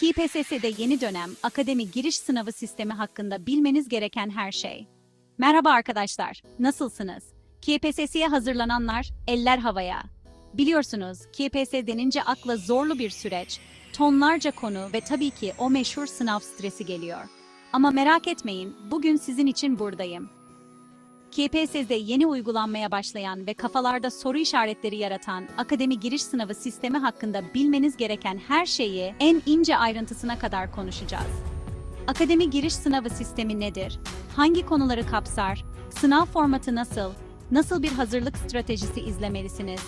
KPSS'de yeni dönem akademi giriş sınavı sistemi hakkında bilmeniz gereken her şey. Merhaba arkadaşlar, nasılsınız? KPSS'ye hazırlananlar, eller havaya. Biliyorsunuz, KPSS denince akla zorlu bir süreç, tonlarca konu ve tabii ki o meşhur sınav stresi geliyor. Ama merak etmeyin, bugün sizin için buradayım. KPSS'de yeni uygulanmaya başlayan ve kafalarda soru işaretleri yaratan akademi giriş sınavı sistemi hakkında bilmeniz gereken her şeyi en ince ayrıntısına kadar konuşacağız. Akademi giriş sınavı sistemi nedir? Hangi konuları kapsar? Sınav formatı nasıl? Nasıl bir hazırlık stratejisi izlemelisiniz?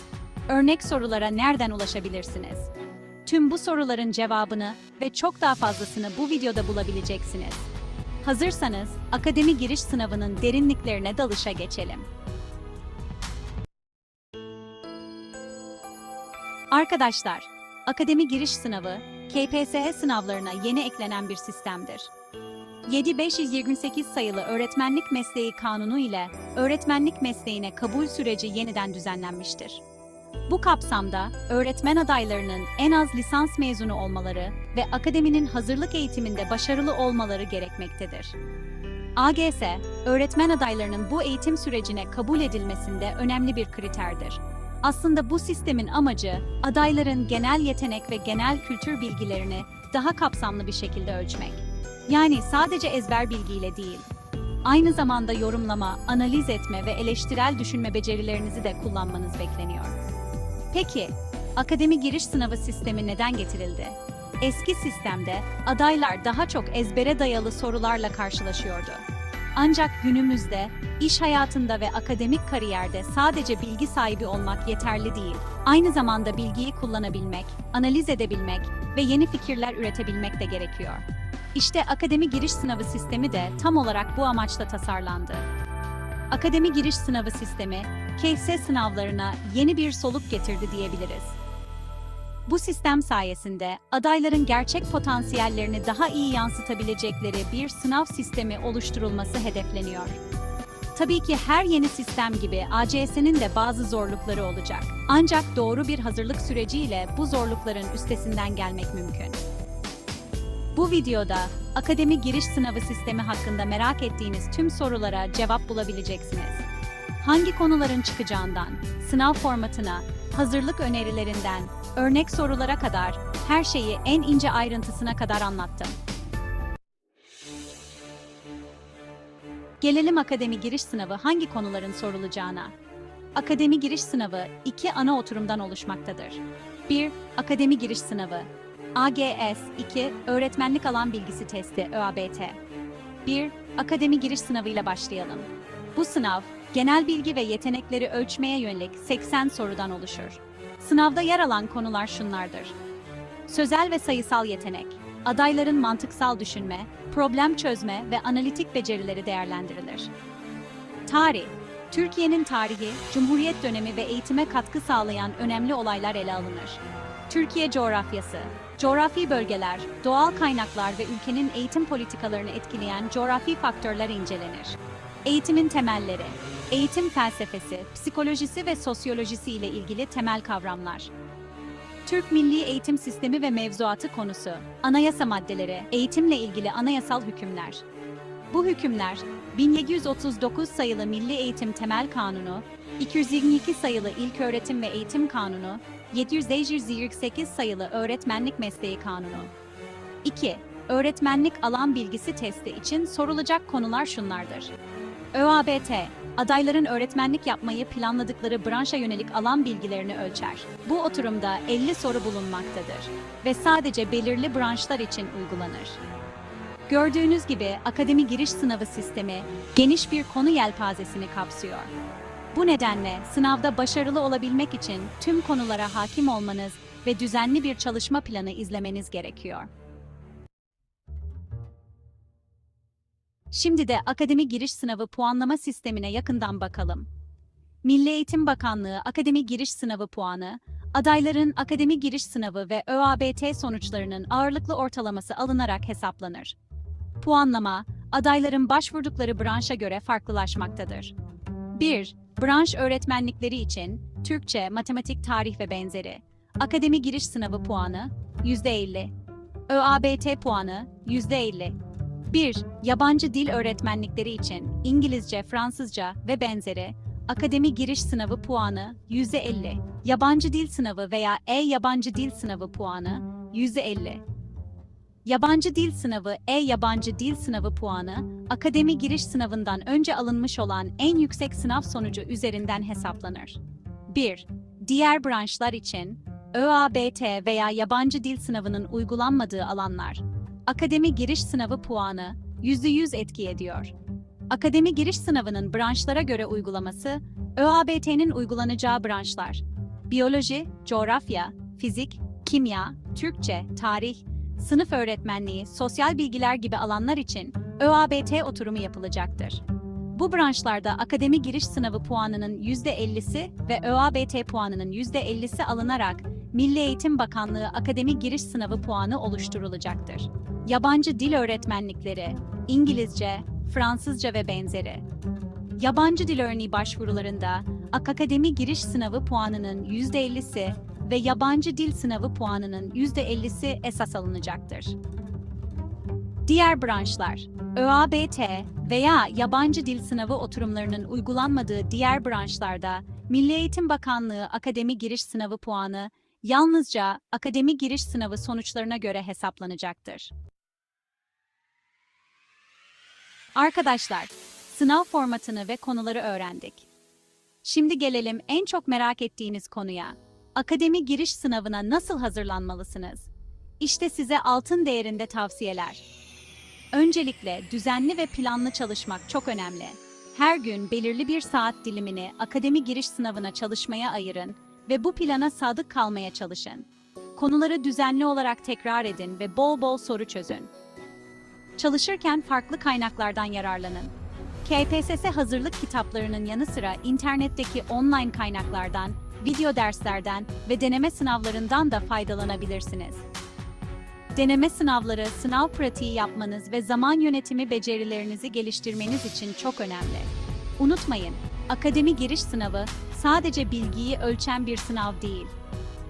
Örnek sorulara nereden ulaşabilirsiniz? Tüm bu soruların cevabını ve çok daha fazlasını bu videoda bulabileceksiniz. Hazırsanız akademi giriş sınavının derinliklerine dalışa geçelim. Arkadaşlar, akademi giriş sınavı KPSS sınavlarına yeni eklenen bir sistemdir. 7528 sayılı Öğretmenlik Mesleği Kanunu ile öğretmenlik mesleğine kabul süreci yeniden düzenlenmiştir. Bu kapsamda öğretmen adaylarının en az lisans mezunu olmaları ve akademinin hazırlık eğitiminde başarılı olmaları gerekmektedir. AGS, öğretmen adaylarının bu eğitim sürecine kabul edilmesinde önemli bir kriterdir. Aslında bu sistemin amacı adayların genel yetenek ve genel kültür bilgilerini daha kapsamlı bir şekilde ölçmek. Yani sadece ezber bilgiyle değil, aynı zamanda yorumlama, analiz etme ve eleştirel düşünme becerilerinizi de kullanmanız bekleniyor. Peki, akademi giriş sınavı sistemi neden getirildi? Eski sistemde adaylar daha çok ezbere dayalı sorularla karşılaşıyordu. Ancak günümüzde iş hayatında ve akademik kariyerde sadece bilgi sahibi olmak yeterli değil. Aynı zamanda bilgiyi kullanabilmek, analiz edebilmek ve yeni fikirler üretebilmek de gerekiyor. İşte akademi giriş sınavı sistemi de tam olarak bu amaçla tasarlandı. Akademi giriş sınavı sistemi, KPSS sınavlarına yeni bir soluk getirdi diyebiliriz. Bu sistem sayesinde adayların gerçek potansiyellerini daha iyi yansıtabilecekleri bir sınav sistemi oluşturulması hedefleniyor. Tabii ki her yeni sistem gibi ACS'nin de bazı zorlukları olacak. Ancak doğru bir hazırlık süreciyle bu zorlukların üstesinden gelmek mümkün. Bu videoda akademi giriş sınavı sistemi hakkında merak ettiğiniz tüm sorulara cevap bulabileceksiniz. Hangi konuların çıkacağından, sınav formatına, hazırlık önerilerinden, örnek sorulara kadar her şeyi en ince ayrıntısına kadar anlattım. Gelelim akademi giriş sınavı hangi konuların sorulacağına. Akademi giriş sınavı iki ana oturumdan oluşmaktadır. 1. Akademi giriş sınavı. AGS 2. Öğretmenlik alan bilgisi testi ÖABT. 1. Akademi giriş sınavıyla başlayalım. Bu sınav, genel bilgi ve yetenekleri ölçmeye yönelik 80 sorudan oluşur. Sınavda yer alan konular şunlardır. Sözel ve sayısal yetenek, adayların mantıksal düşünme, problem çözme ve analitik becerileri değerlendirilir. Tarih, Türkiye'nin tarihi, Cumhuriyet dönemi ve eğitime katkı sağlayan önemli olaylar ele alınır. Türkiye coğrafyası, coğrafi bölgeler, doğal kaynaklar ve ülkenin eğitim politikalarını etkileyen coğrafi faktörler incelenir. Eğitimin temelleri, eğitim felsefesi, psikolojisi ve sosyolojisi ile ilgili temel kavramlar. Türk Milli Eğitim Sistemi ve mevzuatı konusu, anayasa maddeleri, eğitimle ilgili anayasal hükümler. Bu hükümler, 1739 sayılı Milli Eğitim Temel Kanunu, 222 sayılı İlköğretim ve Eğitim Kanunu, 728 sayılı Öğretmenlik Mesleği Kanunu. 2. Öğretmenlik alan bilgisi testi için sorulacak konular şunlardır. ÖABT, adayların öğretmenlik yapmayı planladıkları branşa yönelik alan bilgilerini ölçer. Bu oturumda 50 soru bulunmaktadır ve sadece belirli branşlar için uygulanır. Gördüğünüz gibi akademi giriş sınavı sistemi geniş bir konu yelpazesini kapsıyor. Bu nedenle sınavda başarılı olabilmek için tüm konulara hakim olmanız ve düzenli bir çalışma planı izlemeniz gerekiyor. Şimdi de akademi giriş sınavı puanlama sistemine yakından bakalım. Milli Eğitim Bakanlığı akademi giriş sınavı puanı, adayların akademi giriş sınavı ve ÖABT sonuçlarının ağırlıklı ortalaması alınarak hesaplanır. Puanlama, adayların başvurdukları branşa göre farklılaşmaktadır. 1. Branş öğretmenlikleri için Türkçe, matematik, tarih ve benzeri. Akademi giriş sınavı puanı %50. ÖABT puanı %50. 1. Yabancı dil öğretmenlikleri için İngilizce, Fransızca ve benzeri akademi giriş sınavı puanı %50. Yabancı dil sınavı veya e-yabancı dil sınavı puanı %50. Yabancı dil sınavı, e-yabancı dil sınavı puanı, akademi giriş sınavından önce alınmış olan en yüksek sınav sonucu üzerinden hesaplanır. 1. Diğer branşlar için ÖABT veya yabancı dil sınavının uygulanmadığı alanlar, akademi giriş sınavı puanı %100 etki ediyor. Akademi giriş sınavının branşlara göre uygulaması, ÖABT'nin uygulanacağı branşlar, biyoloji, coğrafya, fizik, kimya, Türkçe, tarih, sınıf öğretmenliği, sosyal bilgiler gibi alanlar için ÖABT oturumu yapılacaktır. Bu branşlarda akademi giriş sınavı puanının %50'si ve ÖABT puanının %50'si alınarak Milli Eğitim Bakanlığı akademi giriş sınavı puanı oluşturulacaktır. Yabancı dil öğretmenlikleri, İngilizce, Fransızca ve benzeri. Yabancı dil örneği başvurularında akademi giriş sınavı puanının %50'si ve yabancı dil sınavı puanının %50'si esas alınacaktır. Diğer branşlar, ÖABT veya yabancı dil sınavı oturumlarının uygulanmadığı diğer branşlarda Milli Eğitim Bakanlığı akademi giriş sınavı puanı yalnızca akademi giriş sınavı sonuçlarına göre hesaplanacaktır. Arkadaşlar, sınav formatını ve konuları öğrendik. Şimdi gelelim en çok merak ettiğiniz konuya. Akademi giriş sınavına nasıl hazırlanmalısınız? İşte size altın değerinde tavsiyeler. Öncelikle düzenli ve planlı çalışmak çok önemli. Her gün belirli bir saat dilimini akademi giriş sınavına çalışmaya ayırın ve bu plana sadık kalmaya çalışın. Konuları düzenli olarak tekrar edin ve bol bol soru çözün. Çalışırken farklı kaynaklardan yararlanın. KPSS hazırlık kitaplarının yanı sıra internetteki online kaynaklardan, video derslerden ve deneme sınavlarından da faydalanabilirsiniz. Deneme sınavları, sınav pratiği yapmanız ve zaman yönetimi becerilerinizi geliştirmeniz için çok önemli. Unutmayın, akademi giriş sınavı sadece bilgiyi ölçen bir sınav değil.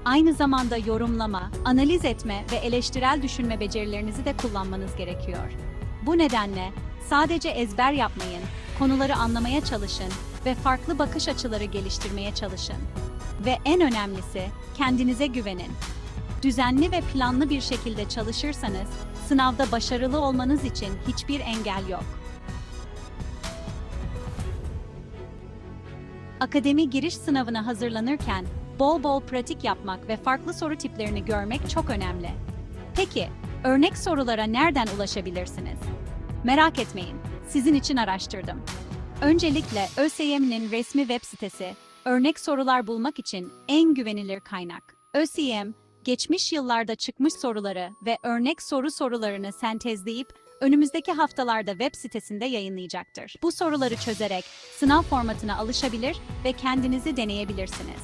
Aynı zamanda yorumlama, analiz etme ve eleştirel düşünme becerilerinizi de kullanmanız gerekiyor. Bu nedenle sadece ezber yapmayın, konuları anlamaya çalışın ve farklı bakış açıları geliştirmeye çalışın. Ve en önemlisi, kendinize güvenin. Düzenli ve planlı bir şekilde çalışırsanız, sınavda başarılı olmanız için hiçbir engel yok. Akademi giriş sınavına hazırlanırken bol bol pratik yapmak ve farklı soru tiplerini görmek çok önemli. Peki, örnek sorulara nereden ulaşabilirsiniz? Merak etmeyin, sizin için araştırdım. Öncelikle ÖSYM'nin resmi web sitesi, örnek sorular bulmak için en güvenilir kaynak. ÖSYM, geçmiş yıllarda çıkmış soruları ve örnek soru sorularını sentezleyip önümüzdeki haftalarda web sitesinde yayınlayacaktır. Bu soruları çözerek sınav formatına alışabilir ve kendinizi deneyebilirsiniz.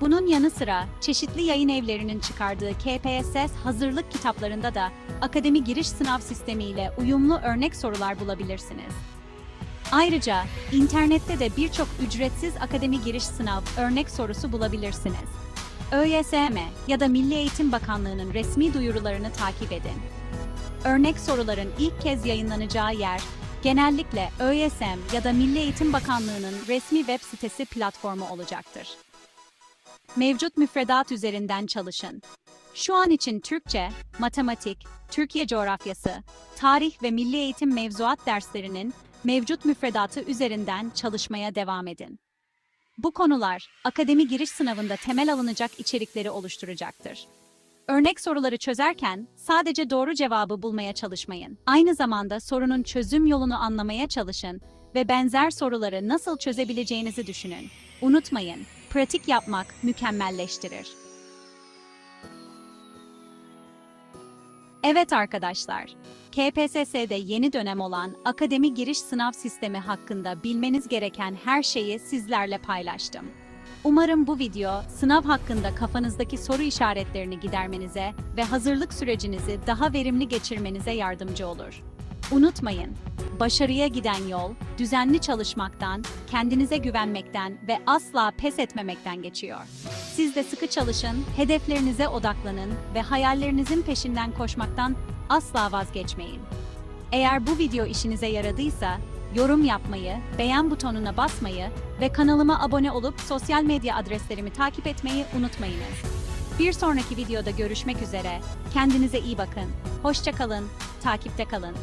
Bunun yanı sıra çeşitli yayın evlerinin çıkardığı KPSS hazırlık kitaplarında da akademi giriş sınav sistemiyle uyumlu örnek sorular bulabilirsiniz. Ayrıca internette de birçok ücretsiz akademi giriş sınav örnek sorusu bulabilirsiniz. ÖYSM ya da Milli Eğitim Bakanlığı'nın resmi duyurularını takip edin. Örnek soruların ilk kez yayınlanacağı yer genellikle ÖYSM ya da Milli Eğitim Bakanlığı'nın resmi web sitesi platformu olacaktır. Mevcut müfredat üzerinden çalışın. Şu an için Türkçe, matematik, Türkiye coğrafyası, tarih ve milli eğitim mevzuat derslerinin mevcut müfredatı üzerinden çalışmaya devam edin. Bu konular akademi giriş sınavında temel alınacak içerikleri oluşturacaktır. Örnek soruları çözerken sadece doğru cevabı bulmaya çalışmayın. Aynı zamanda sorunun çözüm yolunu anlamaya çalışın ve benzer soruları nasıl çözebileceğinizi düşünün. Unutmayın, pratik yapmak mükemmelleştirir. Evet arkadaşlar, KPSS'de yeni dönem olan akademi giriş sınav sistemi hakkında bilmeniz gereken her şeyi sizlerle paylaştım. Umarım bu video sınav hakkında kafanızdaki soru işaretlerini gidermenize ve hazırlık sürecinizi daha verimli geçirmenize yardımcı olur. Unutmayın, Başarıya giden yol, düzenli çalışmaktan, kendinize güvenmekten ve asla pes etmemekten geçiyor. Siz de sıkı çalışın, hedeflerinize odaklanın ve hayallerinizin peşinden koşmaktan asla vazgeçmeyin. Eğer bu video işinize yaradıysa, yorum yapmayı, beğen butonuna basmayı ve kanalıma abone olup sosyal medya adreslerimi takip etmeyi unutmayınız. Bir sonraki videoda görüşmek üzere. Kendinize iyi bakın. Hoşça kalın, takipte kalın.